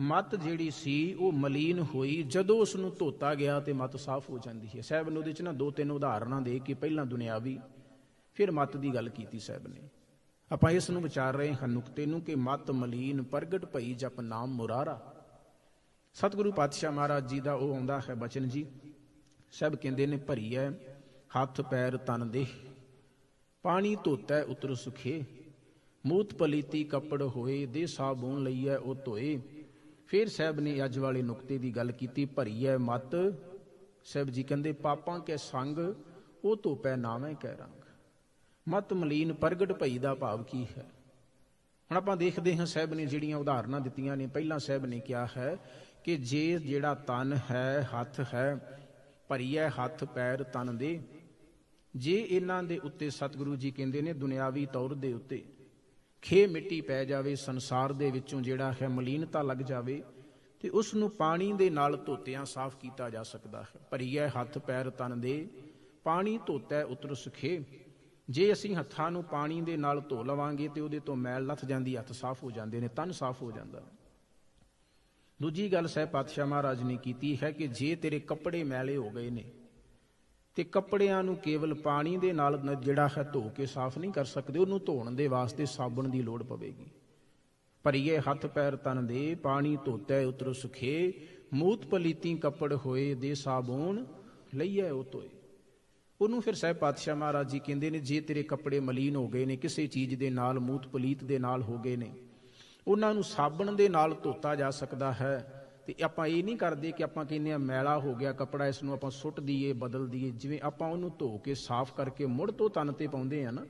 ਮਤ ਜਿਹੜੀ ਸੀ, ਉਹ ਮਲੀਨ ਹੋਈ। ਜਦੋਂ ਉਸ ਨੂੰ ਧੋਤਾ ਗਿਆ ਤੇ ਮਤ ਸਾਫ਼ ਹੋ ਜਾਂਦੀ ਹੈ। ਸਾਹਿਬ ਨੇ ਉਹਦੇ ਚ ਨਾ ਦੋ ਤਿੰਨ ਉਦਾਹਰਨਾਂ ਦੇ ਕੇ ਪਹਿਲਾਂ ਦੁਨਿਆਵੀ, ਫਿਰ ਮਤ ਦੀ ਗੱਲ ਕੀਤੀ ਸਾਹਿਬ ਨੇ। ਆਪਾਂ ਇਸ ਨੂੰ ਵਿਚਾਰ ਰਹੇ ਹਾਂ ਨੁਕਤੇ ਨੂੰ ਕਿ ਮਤ ਮਲੀਨ, ਪ੍ਰਗਟ ਭਈ ਜਪ ਨਾਮ ਮੁਰਾਰਾ। ਸਤਿਗੁਰੂ ਪਾਤਸ਼ਾਹ ਮਹਾਰਾਜ ਜੀ ਦਾ ਉਹ ਆਉਂਦਾ ਹੈ ਬਚਨ ਜੀ। ਸਭ ਕਹਿੰਦੇ ਨੇ ਭਰੀ ਹੈ ਹੱਥ ਪੈਰ ਤਨ ਦੇ, ਪਾਣੀ ਧੋਤਾ ਉਤਰ ਸੁਖੇ। ਮੂਤ ਪਲੀਤੀ ਕੱਪੜ ਹੋਏ ਦੇ ਸਾਬੂਨ ਲਈਐ, ਉਹ ਧੋਏ। ਫਿਰ ਸਾਹਿਬ ਨੇ ਅੱਜ ਵਾਲੇ ਨੁਕਤੇ ਦੀ ਗੱਲ ਕੀਤੀ ਭਰੀ ਹੈ ਮਤ। ਸਾਹਿਬ ਜੀ ਕਹਿੰਦੇ, ਪਾਪਾਂ ਕੇ ਸੰਗ, ਉਹ ਧੋਪੈ ਨਾਵੇਂ ਕਹਿ ਰੰਗ। ਮਤ ਮਲੀਨ ਪ੍ਰਗਟ ਭਈ ਦਾ ਭਾਵ ਕੀ ਹੈ? ਹੁਣ ਆਪਾਂ ਦੇਖਦੇ ਹਾਂ ਸਾਹਿਬ ਨੇ ਜਿਹੜੀਆਂ ਉਦਾਹਰਨਾਂ ਦਿੱਤੀਆਂ ਨੇ, ਪਹਿਲਾਂ ਸਾਹਿਬ ਨੇ ਕਿਹਾ ਹੈ ਕਿ ਜੇ ਜਿਹੜਾ ਤਨ ਹੈ, ਹੱਥ ਹੈ, ਭਰੀਐ ਹੱਥ ਪੈਰ ਤਨ ਦੇ, ਜੇ ਇਹਨਾਂ ਦੇ ਉੱਤੇ ਸਤਿਗੁਰੂ ਜੀ ਕਹਿੰਦੇ ਨੇ ਦੁਨਿਆਵੀ ਤੌਰ ਦੇ ਉੱਤੇ ਖੇ ਮਿੱਟੀ ਪੈ ਜਾਵੇ ਸੰਸਾਰ ਦੇ ਵਿੱਚੋਂ ਜਿਹੜਾ ਹੈ ਮਲੀਨਤਾ ਲੱਗ ਜਾਵੇ ਤੇ ਉਸ ਨੂੰ ਪਾਣੀ ਦੇ ਨਾਲ ਧੋਤਿਆਂ ਸਾਫ਼ ਕੀਤਾ ਜਾ ਸਕਦਾ ਹੈ। ਭਰੀਐ ਹੱਥ ਪੈਰ ਤਨ ਦੇ, ਪਾਣੀ ਧੋਤੈ ਉਤਰ ਸੁਖੇ। ਜੇ ਅਸੀਂ ਹੱਥਾਂ ਨੂੰ ਪਾਣੀ ਦੇ ਨਾਲ ਧੋ ਲਵਾਂਗੇ ਤੇ ਉਹਦੇ ਤੋਂ ਮੈਲ ਲੱਥ ਜਾਂਦੀ, ਹੱਥ ਸਾਫ਼ ਹੋ ਜਾਂਦੇ ਨੇ, ਤਨ ਸਾਫ਼ ਹੋ ਜਾਂਦਾ। ਦੂਜੀ ਗੱਲ ਸਹਿ ਪਾਤਸ਼ਾਹ ਮਹਾਰਾਜ ਨੇ ਕੀਤੀ ਹੈ ਕਿ ਜੇ ਤੇਰੇ ਕੱਪੜੇ ਮੈਲੇ ਹੋ ਗਏ ਨੇ ਤੇ ਕੱਪੜਿਆਂ ਨੂੰ ਕੇਵਲ ਪਾਣੀ ਦੇ ਨਾਲ ਜਿਹੜਾ ਹੈ ਧੋ ਕੇ ਸਾਫ਼ ਨਹੀਂ ਕਰ ਸਕਦੇ, ਉਹਨੂੰ ਧੋਣ ਦੇ ਵਾਸਤੇ ਸਾਬਣ ਦੀ ਲੋੜ ਪਵੇਗੀ। ਭਰੀਏ ਹੱਥ ਪੈਰ ਤਨ ਦੇ, ਪਾਣੀ ਧੋਤੈ ਉਤਰ ਸੁਖੇ, ਮੂਤ ਪਲੀਤੀ ਕੱਪੜ ਹੋਏ ਦੇ ਸਾਬੂਨ ਲਈਐ ਉਹ ਧੋਏ। ਉਹਨੂੰ ਫਿਰ ਸਾਹਿਬ ਪਾਤਸ਼ਾਹ ਮਹਾਰਾਜ ਜੀ ਕਹਿੰਦੇ ਨੇ, ਜੇ ਤੇਰੇ ਕੱਪੜੇ ਮਲੀਨ ਹੋ ਗਏ ਨੇ, ਕਿਸੇ ਚੀਜ਼ ਦੇ ਨਾਲ, ਮੂਤ ਪਲੀਤ ਦੇ ਨਾਲ ਹੋ ਗਏ ਨੇ, ਉਹਨਾਂ ਨੂੰ ਸਾਬਣ ਦੇ ਨਾਲ ਧੋਤਾ ਜਾ ਸਕਦਾ ਹੈ। ਤੇ ਆਪਾਂ ਇਹ ਨਹੀਂ ਕਰਦੇ ਕਿ ਆਪਾਂ ਕਹਿੰਦੇ ਆ ਮੈਲਾ ਹੋ ਗਿਆ, ਕੱਪੜਾ ਇਸ ਨੂੰ ਆਪਾਂ ਸੁੱਟ ਦਈਏ, ਬਦਲ ਦਈਏ, ਜਿਵੇਂ ਆਪਾਂ ਉਹਨੂੰ ਧੋ ਕੇ, ਸਾਫ਼ ਕਰਕੇ ਮੁੜ ਤੋਂ ਤਨ ਤੇ ਪਾਉਂਦੇ ਆ ਨਾ।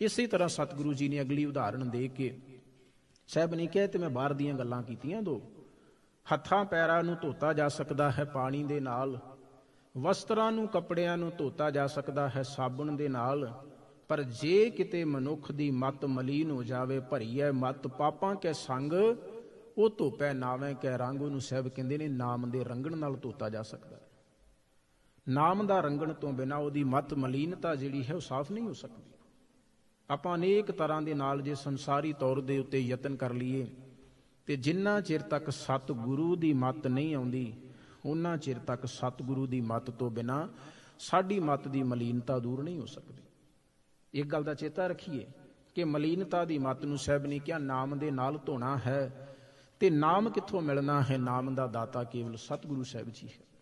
ਇਸੇ ਤਰ੍ਹਾਂ ਸਤਿਗੁਰੂ ਜੀ ਨੇ ਅਗਲੀ ਉਦਾਹਰਣ ਦੇ ਕੇ ਸਾਹਿਬ ਨੇ ਕਿਹਾ ਤੇ ਮੈਂ ਬਾਹਰ ਦੀਆਂ ਗੱਲਾਂ ਕੀਤੀਆਂ ਦੋ। ਹੱਥਾਂ ਪੈਰਾਂ ਨੂੰ ਧੋਤਾ ਜਾ ਸਕਦਾ ਹੈ ਪਾਣੀ ਦੇ ਨਾਲ, ਵਸਤਰਾਂ ਨੂੰ ਕੱਪੜਿਆਂ ਨੂੰ ਧੋਤਾ ਜਾ ਸਕਦਾ ਹੈ ਸਾਬਣ ਦੇ ਨਾਲ, ਪਰ ਜੇ ਕਿਤੇ ਮਨੁੱਖ ਦੀ ਮਤ ਮਲੀਨ ਹੋ ਜਾਵੇ ਭਰੀ ਹੈ ਮਤ, ਪਾਪਾਂ ਕੇ ਸੰਗ ਉਹ ਧੋਪੈ ਨਾਵੇਂ ਕੈ ਰੰਗ ਉਹਨੂੰ ਸਾਹਿਬ ਕਹਿੰਦੇ ਨੇ, ਨਾਮ ਦੇ ਰੰਗਣ ਨਾਲ ਧੋਤਾ ਜਾ ਸਕਦਾ ਹੈ। ਨਾਮ ਦਾ ਰੰਗਣ ਤੋਂ ਬਿਨਾ ਉਹਦੀ ਮਤ ਮਲੀਨਤਾ ਜਿਹੜੀ ਹੈ ਉਹ ਸਾਫ਼ ਨਹੀਂ ਹੋ ਸਕਦੀ। ਆਪਾਂ ਅਨੇਕ ਤਰ੍ਹਾਂ ਦੇ ਨਾਲ ਜੇ ਸੰਸਾਰੀ ਤੌਰ ਦੇ ਉੱਤੇ ਯਤਨ ਕਰ ਲਈਏ, ਤੇ ਜਿੰਨਾ ਚਿਰ ਤੱਕ ਸਤਿਗੁਰੂ ਦੀ ਮਤ ਨਹੀਂ ਆਉਂਦੀ ਉਹਨਾਂ ਚਿਰ ਤੱਕ ਸਤਿਗੁਰੂ ਦੀ ਮਤ ਤੋਂ ਬਿਨਾ ਸਾਡੀ ਮਤ ਦੀ ਮਲੀਨਤਾ ਦੂਰ ਨਹੀਂ ਹੋ ਸਕਦੀ। ਇੱਕ ਗੱਲ ਦਾ ਚੇਤਾ ਰੱਖੀਏ ਕਿ ਮਲੀਨਤਾ ਦੀ ਮਤ ਨੂੰ ਸਾਹਿਬ ਨੇ ਕਿਹਾ, ਨਾਮ ਦੇ ਨਾਲ ਧੋਣਾ ਹੈ ਤੇ ਨਾਮ ਕਿੱਥੋਂ ਮਿਲਣਾ ਹੈ? ਨਾਮ ਦਾ ਦਾਤਾ ਕੇਵਲ ਸਤਿਗੁਰੂ ਸਾਹਿਬ ਜੀ ਹੈ।